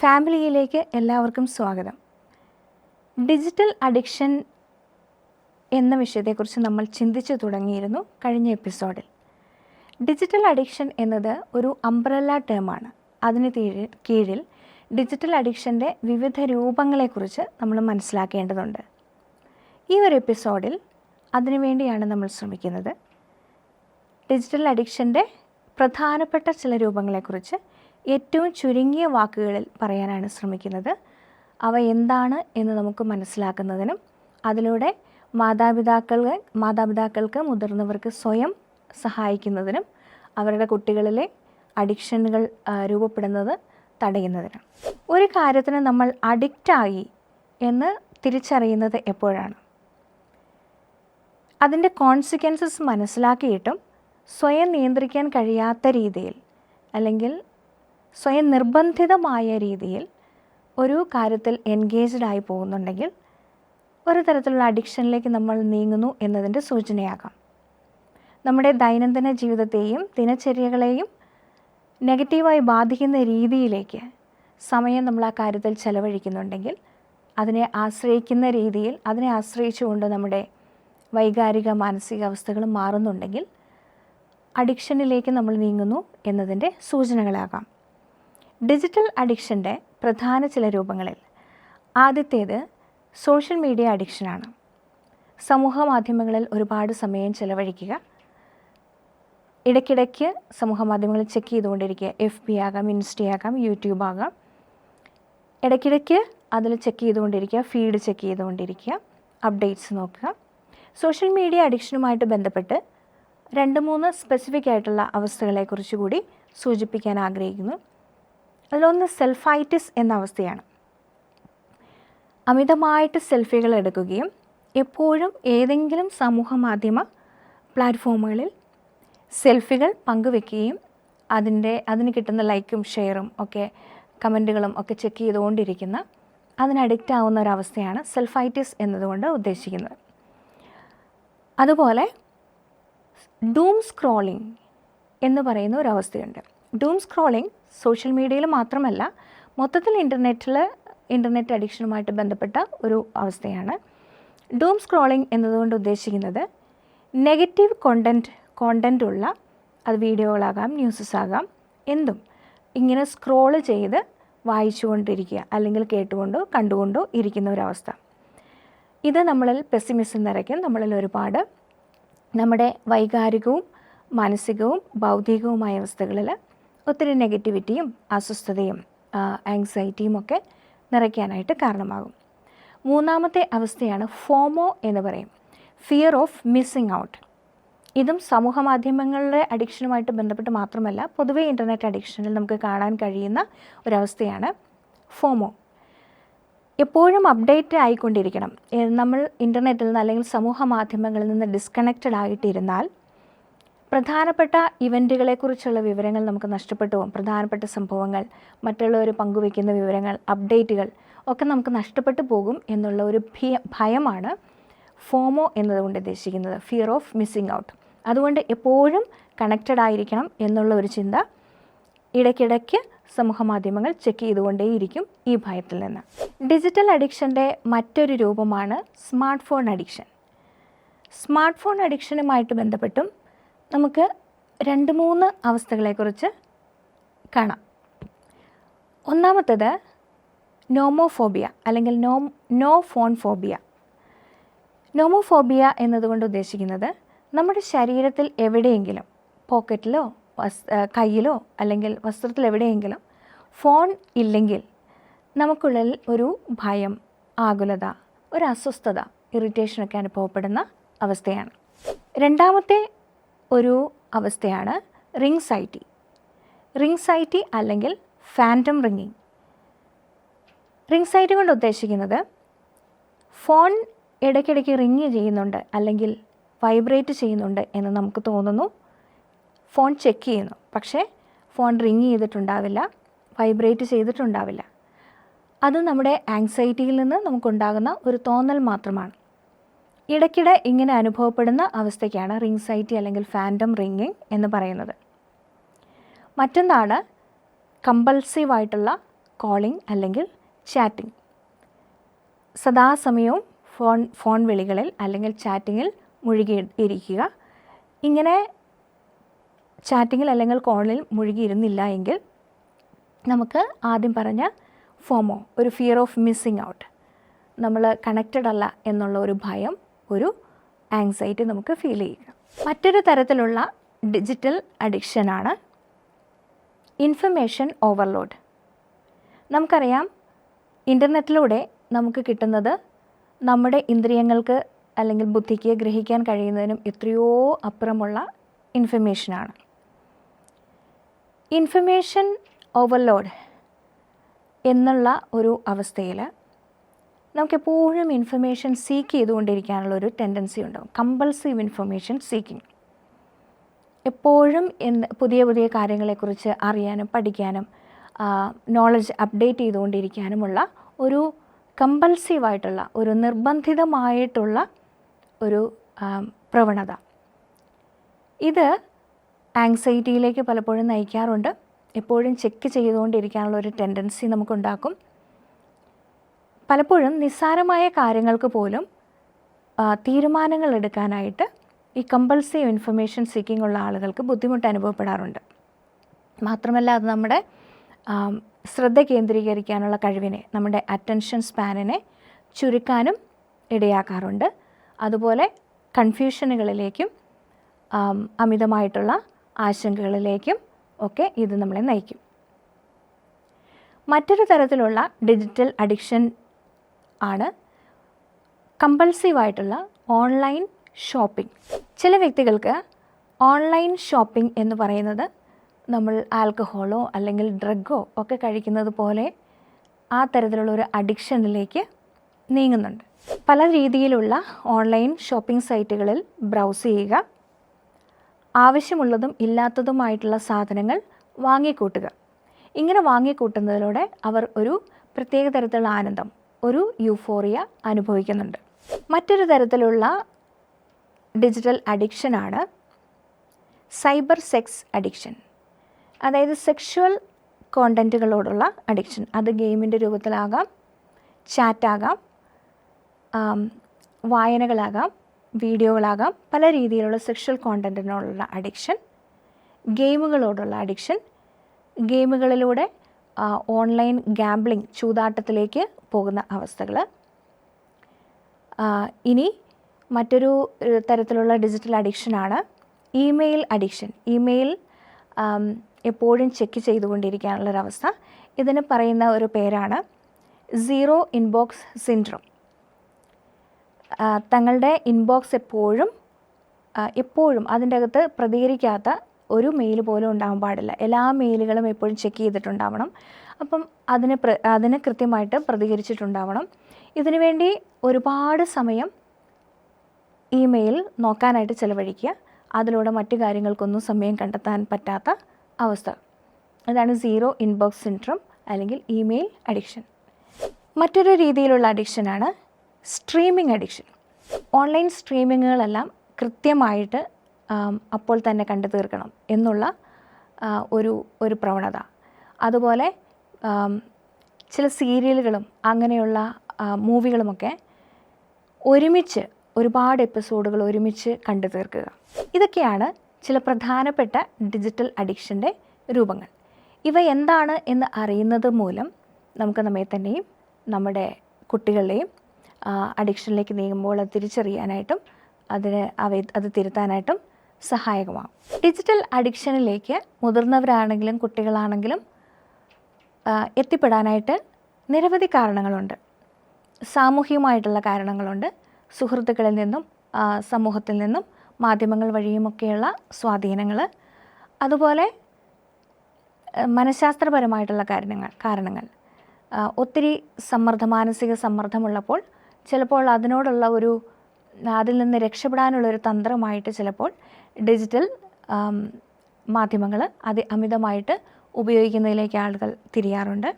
ഫാമിലിയിലേക്ക് എല്ലാവർക്കും സ്വാഗതം. Digital addiction എന്ന വിഷയത്തെക്കുറിച്ച് നമ്മൾ ചിന്തിച്ചു തുടങ്ങിയിരുന്നു കഴിഞ്ഞ എപ്പിസോഡിൽ. ഡിജിറ്റൽ അഡിക്ഷൻ എന്നത് ഒരു അംബ്രല്ല ടേമാണ് അതിന് കീഴിൽ ഡിജിറ്റൽ അഡിക്ഷന്റെ വിവിധ രൂപങ്ങളെക്കുറിച്ച് നമ്മൾ മനസ്സിലാക്കേണ്ടതുണ്ട്. ഈ ഒരു എപ്പിസോഡിൽ അതിനുവേണ്ടിയാണ് നമ്മൾ ശ്രമിക്കുന്നത്. ഡിജിറ്റൽ അഡിക്ഷന്റെ പ്രധാനപ്പെട്ട ചില രൂപങ്ങളെക്കുറിച്ച് ഏറ്റവും ചുരുങ്ങിയ വാക്കുകളിൽ പറയാനാണ് ശ്രമിക്കുന്നത്. അവ എന്താണ് എന്ന് നമുക്ക് മനസ്സിലാക്കുന്നതിനും അതിലൂടെ മാതാപിതാക്കൾ മാതാപിതാക്കൾക്ക് മുതിർന്നവർക്ക് സ്വയം സഹായിക്കുന്നതിനും അവരുടെ കുട്ടികളിലെ അഡിക്ഷനുകൾ രൂപപ്പെടുന്നത് തടയുന്നതിനും. ഒരു കാര്യത്തിന് നമ്മൾ അഡിക്റ്റായി എന്ന് തിരിച്ചറിയുന്നത് എപ്പോഴാണ്? അതിന്റെ കോൺസിക്വൻസസ് മനസ്സിലാക്കിയിട്ടും സ്വയം നിയന്ത്രിക്കാൻ കഴിയാത്ത രീതിയിൽ അല്ലെങ്കിൽ സ്വയം നിർബന്ധിതമായ രീതിയിൽ ഒരു കാര്യത്തിൽ എൻഗേജ്ഡ് ആയി പോകുന്നുണ്ടെങ്കിൽ ഒരു തരത്തിലുള്ള അഡിക്ഷനിലേക്ക് നമ്മൾ നീങ്ങുന്നു എന്നതിന്റെ സൂചനയാകാം. നമ്മുടെ ദൈനംദിന ജീവിതത്തെയും ദിനചര്യകളെയും നെഗറ്റീവായി ബാധിക്കുന്ന രീതിയിലേക്ക് സമയം നമ്മൾ ആ കാര്യത്തിൽ ചെലവഴിക്കുന്നുണ്ടെങ്കിൽ അതിനെ ആശ്രയിക്കുന്ന രീതിയിൽ അതിനെ ആശ്രയിച്ചുകൊണ്ട് നമ്മുടെ വൈകാരിക മാനസികാവസ്ഥകൾ മാറുന്നുണ്ടെങ്കിൽ അഡിക്ഷനിലേക്ക് നമ്മൾ നീങ്ങുന്നു എന്നതിന്റെ സൂചനകളാകാം. ഡിജിറ്റൽ അഡിക്ഷന്റെ പ്രധാന ചില രൂപങ്ങളിൽ. ആദ്യത്തേത് സോഷ്യൽ മീഡിയ അഡിക്ഷനാണ്. സമൂഹ മാധ്യമങ്ങളിൽ ഒരുപാട് സമയം ചെലവഴിക്കുക. ഇടയ്ക്കിടയ്ക്ക് സമൂഹ മാധ്യമങ്ങളിൽ ചെക്ക് ചെയ്തുകൊണ്ടിരിക്കുക. എഫ് ബി ആകാം ഇൻസ്റ്റയാകാം യൂട്യൂബ് ആകാം. ഇടയ്ക്കിടയ്ക്ക് അതിൽ ചെക്ക് ചെയ്തുകൊണ്ടിരിക്കുക ഫീഡ് ചെക്ക് ചെയ്തുകൊണ്ടിരിക്കുക അപ്ഡേറ്റ്സ് നോക്കുക. സോഷ്യൽ മീഡിയ അഡിക്ഷനുമായിട്ട് ബന്ധപ്പെട്ട് രണ്ട് മൂന്ന് സ്പെസിഫിക് ആയിട്ടുള്ള അവസ്ഥകളെക്കുറിച്ച് കൂടി സൂചിപ്പിക്കാൻ ആഗ്രഹിക്കുന്നു. അതിലൊന്ന് സെൽഫൈറ്റിസ് എന്ന അവസ്ഥയാണ്. അമിതമായിട്ട് സെൽഫികൾ എടുക്കുകയും എപ്പോഴും ഏതെങ്കിലും സമൂഹ മാധ്യമ പ്ലാറ്റ്ഫോമുകളിൽ സെൽഫികൾ പങ്കുവെക്കുകയും അതിന്റെ അതിന് കിട്ടുന്ന ലൈക്കും ഷെയറും ഒക്കെ കമന്റുകളും ഒക്കെ ചെക്ക് ചെയ്തുകൊണ്ടിരിക്കുന്ന അതിന് അഡിക്റ്റ് ആവുന്ന ഒരവസ്ഥയാണ് സെൽഫൈറ്റിസ് എന്നതുകൊണ്ട് ഉദ്ദേശിക്കുന്നത്. അതുപോലെ ഡൂം സ്ക്രോളിംഗ് എന്ന് പറയുന്ന ഒരവസ്ഥയുണ്ട് ഡൂം സ്ക്രോളിംഗ് സോഷ്യൽ മീഡിയയിൽ മാത്രമല്ല മൊത്തത്തിൽ ഇന്റർനെറ്റിൽ ഇന്റർനെറ്റ് അഡിക്ഷനുമായിട്ട് ബന്ധപ്പെട്ട ഒരു അവസ്ഥയാണ്. ഡൂം സ്ക്രോളിംഗ് എന്നതുകൊണ്ട് ഉദ്ദേശിക്കുന്നത് നെഗറ്റീവ് കോണ്ടന്റ് കോണ്ടന്റ് ഉള്ള അത് വീഡിയോകളാകാം ന്യൂസസ് ആകാം എന്തും ഇങ്ങനെ സ്ക്രോൾ ചെയ്ത് വായിച്ചുകൊണ്ടിരിക്കുക അല്ലെങ്കിൽ കേട്ടുകൊണ്ടോ കണ്ടുകൊണ്ടോ ഇരിക്കുന്ന ഒരവസ്ഥ ഇത് നമ്മളിൽ പെസിമിസം നിറയ്ക്കും നമ്മളിൽ ഒരുപാട് നമ്മുടെ വൈകാരികവും മാനസികവും ബൗദ്ധികവുമായ അവസ്ഥകളിൽ ഒത്തിരി നെഗറ്റിവിറ്റിയും അസ്വസ്ഥതയും ആങ്സൈറ്റിയും ഒക്കെ നിറയ്ക്കാനായിട്ട് കാരണമാകും. മൂന്നാമത്തെ അവസ്ഥയാണ് ഫോമോ എന്ന് പറയും. ഫിയർ ഓഫ് മിസ്സിങ് ഔട്ട് ഇതും സമൂഹ മാധ്യമങ്ങളുടെ അഡിക്ഷനുമായിട്ട് ബന്ധപ്പെട്ട് മാത്രമല്ല പൊതുവേ ഇന്റർനെറ്റ് അഡിക്ഷനിൽ നമുക്ക് കാണാൻ കഴിയുന്ന ഒരവസ്ഥയാണ് ഫോമോ. എപ്പോഴും അപ്ഡേറ്റ് ആയിക്കൊണ്ടിരിക്കണം. നമ്മൾ ഇന്റർനെറ്റിൽ നിന്ന് അല്ലെങ്കിൽ സമൂഹ മാധ്യമങ്ങളിൽ നിന്ന് ഡിസ്കണക്റ്റഡ് ആയിട്ടിരുന്നാൽ പ്രധാനപ്പെട്ട ഇവന്റുകളെക്കുറിച്ചുള്ള വിവരങ്ങൾ നമുക്ക് നഷ്ടപ്പെട്ടു പോകും. പ്രധാനപ്പെട്ട സംഭവങ്ങൾ മറ്റുള്ളവർ പങ്കുവയ്ക്കുന്ന വിവരങ്ങൾ അപ്ഡേറ്റുകൾ ഒക്കെ നമുക്ക് നഷ്ടപ്പെട്ടു പോകും എന്നുള്ള ഒരു ഭയ ഭയമാണ് ഫോമോ എന്നതുകൊണ്ട് ഉദ്ദേശിക്കുന്നത്. ഫിയർ ഓഫ് മിസ്സിങ് ഔട്ട് അതുകൊണ്ട് എപ്പോഴും കണക്റ്റഡ് ആയിരിക്കണം എന്നുള്ള ഒരു ചിന്ത ഇടയ്ക്കിടയ്ക്ക് സമൂഹ മാധ്യമങ്ങൾ ചെക്ക് ചെയ്തുകൊണ്ടേയിരിക്കും ഈ ഭയത്തിൽ നിന്ന്. ഡിജിറ്റൽ അഡിക്ഷന്റെ മറ്റൊരു രൂപമാണ് smart phone addiction smart phone അഡിക്ഷനുമായിട്ട് ബന്ധപ്പെട്ടും നമുക്ക് രണ്ട് മൂന്ന് അവസ്ഥകളെക്കുറിച്ച് കാണാം. ഒന്നാമത്തത് നോമോഫോബിയ അല്ലെങ്കിൽ no no phone phobia nomophobia എന്നതുകൊണ്ട് ഉദ്ദേശിക്കുന്നത് നമ്മുടെ ശരീരത്തിൽ എവിടെയെങ്കിലും പോക്കറ്റിലോ കയ്യിലോ അല്ലെങ്കിൽ വസ്ത്രത്തിൽ എവിടെയെങ്കിലും ഫോൺ ഇല്ലെങ്കിൽ നമുക്കുള്ളിൽ ഒരു ഭയം ആകുലത ഒരു അസ്വസ്ഥത ഇറിറ്റേഷനൊക്കെ അനുഭവപ്പെടുന്ന അവസ്ഥയാണ്. രണ്ടാമത്തെ ഒരു അവസ്ഥയാണ് റിംഗ് സൈറ്റി റിംഗ് സൈറ്റി അല്ലെങ്കിൽ ഫാന്റം റിങ്ങിങ് റിംഗ് സൈറ്റി കൊണ്ട് ഉദ്ദേശിക്കുന്നത് ഫോൺ ഇടയ്ക്കിടയ്ക്ക് റിങ് ചെയ്യുന്നുണ്ട് അല്ലെങ്കിൽ വൈബ്രേറ്റ് ചെയ്യുന്നുണ്ട് എന്ന് നമുക്ക് തോന്നുന്നു. ഫോൺ ചെക്ക് ചെയ്യുന്നു. പക്ഷേ ഫോൺ റിങ് ചെയ്തിട്ടുണ്ടാവില്ല വൈബ്രേറ്റ് ചെയ്തിട്ടുണ്ടാവില്ല. അത് നമ്മുടെ ആങ്സൈറ്റിയിൽ നിന്ന് നമുക്കുണ്ടാകുന്ന ഒരു തോന്നൽ മാത്രമാണ്. ഇടയ്ക്കിടെ ഇങ്ങനെ അനുഭവപ്പെടുന്ന അവസ്ഥയ്ക്കാണ് റിംഗ് സൈറ്റി അല്ലെങ്കിൽ ഫാന്റം റിങ്ങിങ് എന്ന് പറയുന്നത്. മറ്റൊന്നാണ് കമ്പൾസീവ് ആയിട്ടുള്ള കോളിംഗ് അല്ലെങ്കിൽ ചാറ്റിംഗ്. സദാസമയവും ഫോൺ ഫോൺ വിളികളിൽ അല്ലെങ്കിൽ ചാറ്റിങ്ങിൽ മുഴുകി ഇരിക്കുക ഇങ്ങനെ ചാറ്റിങ്ങിൽ അല്ലെങ്കിൽ കോളിൽ മുഴുകിയിരുന്നില്ല എങ്കിൽ നമുക്ക് ആദ്യം പറഞ്ഞ ഫോമോ ഒരു ഫിയർ ഓഫ് മിസ്സിങ് ഔട്ട് നമ്മൾ കണക്റ്റഡ് അല്ല എന്നുള്ള ഒരു ഭയം ഒരു ആങ്സൈറ്റി നമുക്ക് ഫീൽ ചെയ്യുക. മറ്റൊരു തരത്തിലുള്ള ഡിജിറ്റൽ അഡിക്ഷനാണ് ഇൻഫർമേഷൻ ഓവർലോഡ് നമുക്കറിയാം ഇന്റർനെറ്റിലൂടെ നമുക്ക് കിട്ടുന്നത് നമ്മുടെ ഇന്ദ്രിയങ്ങൾക്ക് അല്ലെങ്കിൽ ബുദ്ധിക്ക് ഗ്രഹിക്കാൻ കഴിയുന്നതിനും എത്രയോ അപ്പുറമുള്ള ഇൻഫർമേഷനാണ് ഇൻഫർമേഷൻ ഓവർലോഡ് എന്നുള്ള ഒരു അവസ്ഥയിൽ നമുക്കെപ്പോഴും ഇൻഫർമേഷൻ സീക്ക് ചെയ്തുകൊണ്ടിരിക്കാനുള്ള ഒരു ടെൻഡൻസി ഉണ്ടാവും. കമ്പൾസീവ് ഇൻഫർമേഷൻ സീക്കിംഗ് എപ്പോഴും എന്ത് പുതിയ പുതിയ കാര്യങ്ങളെക്കുറിച്ച് അറിയാനും പഠിക്കാനും നോളജ് അപ്ഡേറ്റ് ചെയ്തുകൊണ്ടിരിക്കാനുമുള്ള ഒരു കമ്പൾസീവായിട്ടുള്ള ഒരു നിർബന്ധിതമായിട്ടുള്ള ഒരു പ്രവണത. ഇത് ആങ്സൈറ്റിയിലേക്ക് പലപ്പോഴും നയിക്കാറുണ്ട്. എപ്പോഴും ചെക്ക് ചെയ്തുകൊണ്ടിരിക്കാനുള്ള ഒരു ടെൻഡൻസി നമുക്കുണ്ടാക്കും. പലപ്പോഴും നിസ്സാരമായ കാര്യങ്ങൾക്ക് പോലും തീരുമാനങ്ങൾ എടുക്കാനായിട്ട് ഈ കമ്പൾസീവ് ഇൻഫർമേഷൻ സീക്കിംഗ് ഉള്ള ആളുകൾക്ക് ബുദ്ധിമുട്ട് അനുഭവപ്പെടാറുണ്ട്. മാത്രമല്ല അത് നമ്മുടെ ശ്രദ്ധ കേന്ദ്രീകരിക്കാനുള്ള കഴിവിനെ നമ്മുടെ അറ്റൻഷൻ സ്പാനിനെ ചുരുക്കാനും ഇടയാക്കാറുണ്ട്. അതുപോലെ കൺഫ്യൂഷനുകളിലേക്കും അമിതമായിട്ടുള്ള ആശങ്കകളിലേക്കും ഒക്കെ ഇത് നമ്മളെ നയിക്കും. മറ്റൊരു തരത്തിലുള്ള ഡിജിറ്റൽ അഡിക്ഷൻ ആണ് കമ്പൾസീവായിട്ടുള്ള ഓൺലൈൻ ഷോപ്പിംഗ് ചില വ്യക്തികൾക്ക് ഓൺലൈൻ ഷോപ്പിംഗ് എന്ന് പറയുന്നത് നമ്മൾ ആൽക്കഹോളോ അല്ലെങ്കിൽ ഡ്രഗോ ഒക്കെ കഴിക്കുന്നത് പോലെ ആ തരത്തിലുള്ള ഒരു അഡിക്ഷനിലേക്ക് നീങ്ങുന്നുണ്ട്. പല രീതിയിലുള്ള ഓൺലൈൻ ഷോപ്പിംഗ് സൈറ്റുകളിൽ ബ്രൗസ് ചെയ്യുക ആവശ്യമുള്ളതും ഇല്ലാത്തതുമായിട്ടുള്ള സാധനങ്ങൾ വാങ്ങിക്കൂട്ടുക. ഇങ്ങനെ വാങ്ങിക്കൂട്ടുന്നതിലൂടെ അവർ ഒരു പ്രത്യേക തരത്തിലുള്ള ആനന്ദം ഒരു യൂഫോറിയ അനുഭവിക്കുന്നുണ്ട്. മറ്റൊരു തരത്തിലുള്ള ഡിജിറ്റൽ അഡിക്ഷനാണ് സൈബർ സെക്സ് അഡിക്ഷൻ. അതായത് സെക്ഷുവൽ കോണ്ടന്റുകളോടുള്ള അഡിക്ഷൻ. അത് ഗെയിമിന്റെ രൂപത്തിലാകാം ചാറ്റാകാം വായനകളാകാം വീഡിയോകളാകാം പല രീതിയിലുള്ള സെക്ഷൽ കോണ്ടന്റിനോടുള്ള അഡിക്ഷൻ ഗെയിമുകളോടുള്ള അഡിക്ഷൻ ഗെയിമുകളിലൂടെ ഓൺലൈൻ ഗാംബ്ലിംഗ് ചൂതാട്ടത്തിലേക്ക് പോകുന്ന അവസ്ഥകൾ ഇനി മറ്റൊരു തരത്തിലുള്ള ഡിജിറ്റൽ അഡിക്ഷനാണ് ഇമെയിൽ അഡിക്ഷൻ. ഇമെയിൽ എപ്പോഴും ചെക്ക് ചെയ്തുകൊണ്ടിരിക്കാനുള്ളൊരവസ്ഥ ഇതിന് പറയുന്ന ഒരു പേരാണ് സീറോ ഇൻബോക്സ് സിൻഡ്രോം. തങ്ങളുടെ ഇൻബോക്സ് എപ്പോഴും എപ്പോഴും അതിന്റെ അകത്ത് പ്രതികരിക്കാത്ത ഒരു മെയിൽ പോലും ഉണ്ടാവാൻ പാടില്ല. എല്ലാ മെയിലുകളും എപ്പോഴും ചെക്ക് ചെയ്തിട്ടുണ്ടാവണം. അപ്പം അതിന് പ്ര അതിന് കൃത്യമായിട്ട് പ്രതികരിച്ചിട്ടുണ്ടാവണം. ഇതിനുവേണ്ടി ഒരുപാട് സമയം ഇമെയിൽ നോക്കാനായിട്ട് ചിലവഴിക്കുക. അതിലൂടെ മറ്റു കാര്യങ്ങൾക്കൊന്നും സമയം കണ്ടെത്താൻ പറ്റാത്ത അവസ്ഥ. അതാണ് സീറോ ഇൻബോക്സ് സിൻഡ്രം അല്ലെങ്കിൽ ഇമെയിൽ അഡിക്ഷൻ മറ്റൊരു രീതിയിലുള്ള അഡിക്ഷനാണ് സ്ട്രീമിംഗ് അഡിക്ഷൻ ഓൺലൈൻ സ്ട്രീമിങ്ങുകളെല്ലാം കൃത്യമായിട്ട് അപ്പോൾ തന്നെ കണ്ടു തീർക്കണം എന്നുള്ള ഒരു ഒരു പ്രവണത. അതുപോലെ ചില സീരിയലുകളും അങ്ങനെയുള്ള മൂവികളുമൊക്കെ ഒരുമിച്ച് ഒരുപാട് എപ്പിസോഡുകൾ ഒരുമിച്ച് കണ്ടു തീർക്കുക. ഇതൊക്കെയാണ് ചില പ്രധാനപ്പെട്ട ഡിജിറ്റൽ അഡിക്ഷന്റെ രൂപങ്ങൾ. ഇവ എന്താണ് എന്ന് അറിയുന്നത് മൂലം നമുക്ക് നമ്മെ തന്നെയും നമ്മുടെ കുട്ടികളുടെയും അഡിക്ഷനിലേക്ക് നീങ്ങുമ്പോൾ അത് തിരിച്ചറിയാനായിട്ടും അതിന് അവ അത് തിരുത്താനായിട്ടും സഹായകമാകും. ഡിജിറ്റൽ അഡിക്ഷനിലേക്ക് മുതിർന്നവരാണെങ്കിലും കുട്ടികളാണെങ്കിലും എത്തിപ്പെടാനായിട്ട് നിരവധി കാരണങ്ങളുണ്ട്. സാമൂഹികമായിട്ടുള്ള കാരണങ്ങളുണ്ട്. സുഹൃത്തുക്കളിൽ നിന്നും സമൂഹത്തിൽ നിന്നും മാധ്യമങ്ങൾ വഴിയുമൊക്കെയുള്ള സ്വാധീനങ്ങൾ അതുപോലെ മനഃശാസ്ത്രപരമായിട്ടുള്ള കാരണങ്ങൾ കാരണങ്ങൾ. ഒത്തിരി സമ്മർദ്ദം മാനസിക സമ്മർദ്ദമുള്ളപ്പോൾ ചിലപ്പോൾ അതിനോടുള്ള ഒരു അതിൽ നിന്ന് രക്ഷപ്പെടാനുള്ള ഒരു തന്ത്രമായിട്ട് ചിലപ്പോൾ ഡിജിറ്റൽ മാധ്യമങ്ങൾ അതി അമിതമായിട്ട് ഉപയോഗിക്കുന്നതിലേക്ക് ആളുകൾ തിരിയാറുണ്ട്.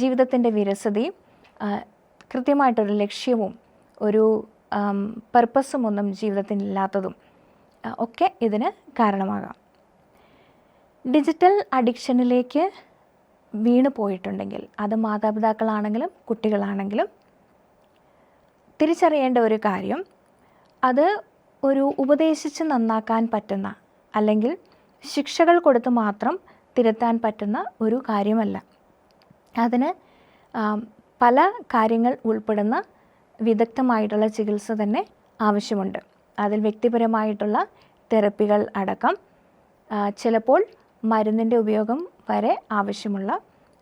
ജീവിതത്തിന്റെ വിരസതയും കൃത്യമായിട്ടൊരു ലക്ഷ്യവും ഒരു പർപ്പസും ഒന്നും ജീവിതത്തിനില്ലാത്തതും ഒക്കെ ഇതിന് കാരണമാകാം. ഡിജിറ്റൽ അഡിക്ഷനിലേക്ക് വീണ് പോയിട്ടുണ്ടെങ്കിൽ അത് മാതാപിതാക്കളാണെങ്കിലും കുട്ടികളാണെങ്കിലും തിരിച്ചറിയേണ്ട ഒരു കാര്യം അത് ഒരു ഉപദേശിച്ച് നന്നാക്കാൻ പറ്റുന്ന അല്ലെങ്കിൽ ശിക്ഷകൾ കൊടുത്ത് മാത്രം തിരുത്താൻ പറ്റുന്ന ഒരു കാര്യമല്ല. അതിന് പല കാര്യങ്ങൾ ഉൾപ്പെടുന്ന വിദഗ്ധമായിട്ടുള്ള ചികിത്സ തന്നെ ആവശ്യമുണ്ട്. അതിൽ വ്യക്തിപരമായിട്ടുള്ള തെറപ്പികൾ അടക്കം ചിലപ്പോൾ മരുന്നിന്റെ ഉപയോഗം വരെ ആവശ്യമുള്ള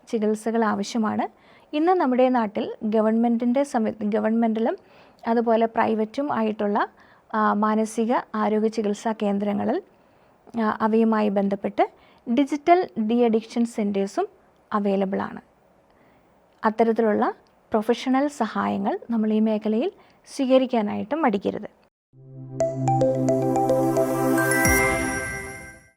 ചികിത്സകൾ ആവശ്യമാണ്. ഇന്ന് നമ്മുടെ നാട്ടിൽ ഗവൺമെന്റിന്റെ സമ ഗവൺമെന്റിലും അതുപോലെ പ്രൈവറ്റും ആയിട്ടുള്ള മാനസിക ആരോഗ്യ ചികിത്സാ കേന്ദ്രങ്ങളിൽ അവയുമായി ബന്ധപ്പെട്ട് ഡിജിറ്റൽ ഡി അഡിക്ഷൻ സെന്റേഴ്സും അവൈലബിൾ ആണ്. അത്തരത്തിലുള്ള പ്രൊഫഷണൽ സഹായങ്ങൾ നമ്മൾ ഈ മേഖലയിൽ സ്വീകരിക്കാനായിട്ട് മടിക്കരുത്.